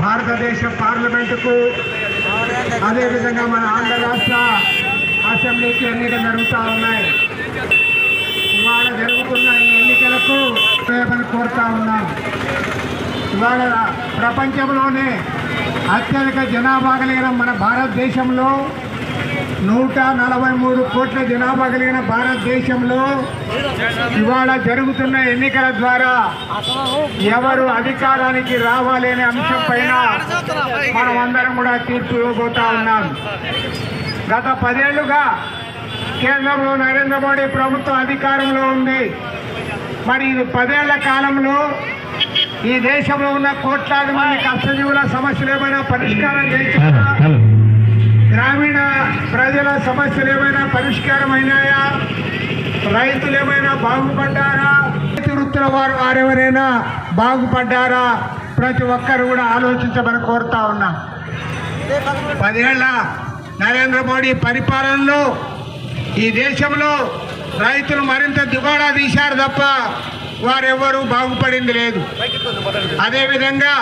భారతదేశ పార్లమెంటుకు అదేవిధంగా మన ఆంధ్ర రాష్ట్ర అసెంబ్లీకి ఎన్నికలు జరుగుతూ ఉన్నాయి. ఇవాళ జరుగుతున్న ఈ ఎన్నికలకు రేపని కోరుతా ఉన్నాం. ఇవాళ ప్రపంచంలోనే అత్యధిక జనాభా కలిగిన మన భారతదేశంలో నూట నలభై మూడు కోట్ల జనాభా కలిగిన భారతదేశంలో ఇవాళ జరుగుతున్న ఎన్నికల ద్వారా ఎవరు అధికారానికి రావాలి అనే అంశం పైన మనం అందరం కూడా తీర్పు ఇవ్వబోతా ఉన్నాం. గత పదేళ్ళుగా కేంద్రంలో నరేంద్ర మోడీ ప్రభుత్వం అధికారంలో ఉంది. మరి ఇది పదేళ్ళ కాలంలో ఈ దేశంలో ఉన్న కోట్లాది మంది కష్టజీవుల సమస్యలు ఏమైనా పరిష్కారం చేయించారా ప్రజల సమస్యలు ఏమైనా పరిష్కారం అయినాయా రైతులు ఏమైనా బాగుపడ్డారా? రైతు వృత్తుల వారు వారెవరైనా బాగుపడ్డారా? ప్రతి ఒక్కరు కూడా ఆలోచించమని కోరుతా ఉన్నా. పదేళ్ళ నరేంద్ర మోడీ పరిపాలనలో ఈ దేశంలో రైతులు మరింత దుబాడా తీశారు తప్ప వారెవ్వరూ బాగుపడింది లేదు. అదేవిధంగా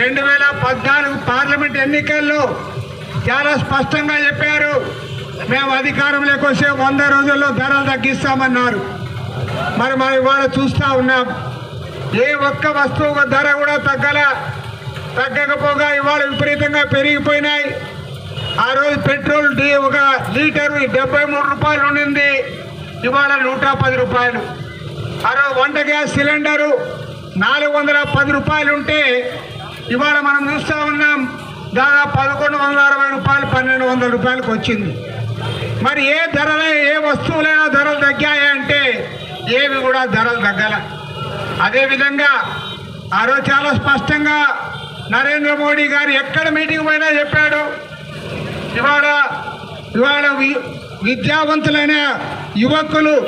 రెండు వేల పద్నాలుగు పార్లమెంట్ ఎన్నికల్లో చాలా స్పష్టంగా చెప్పారు. మేము అధికారంలోకి వస్తే వంద రోజుల్లో ధరలు తగ్గిస్తామన్నారు. మరి మనం ఇవాళ చూస్తూ ఉన్నాం. ఏ ఒక్క వస్తువు ధర కూడా తగ్గల తగ్గకపోగా ఇవాళ విపరీతంగా పెరిగిపోయినాయి. ఆ రోజు పెట్రోల్ డీ ఒక లీటర్ డెబ్బై మూడు రూపాయలు ఉండింది. ఇవాళ నూట పది రూపాయలు. ఆ రోజు వంట గ్యాస్ సిలిండరు నాలుగు వందల పది రూపాయలు ఉంటే ఇవాళ మనం చూస్తూ ఉన్నాం. దాదాపు పదకొండు వందల అరవై రూపాయలు పన్నెండు వందల రూపాయలకు వచ్చింది. మరి ఏ ధరలే ఏ వస్తువులైనా ధరలు తగ్గాయి అంటే ఏవి కూడా ధరలు తగ్గల. అదేవిధంగా ఆ రోజు చాలా స్పష్టంగా నరేంద్ర మోడీ గారు ఎక్కడ మీటింగ్ పోయినా చెప్పాడు. ఇవాళ ఇవాళ వి- విద్యావంతులైన యువకులు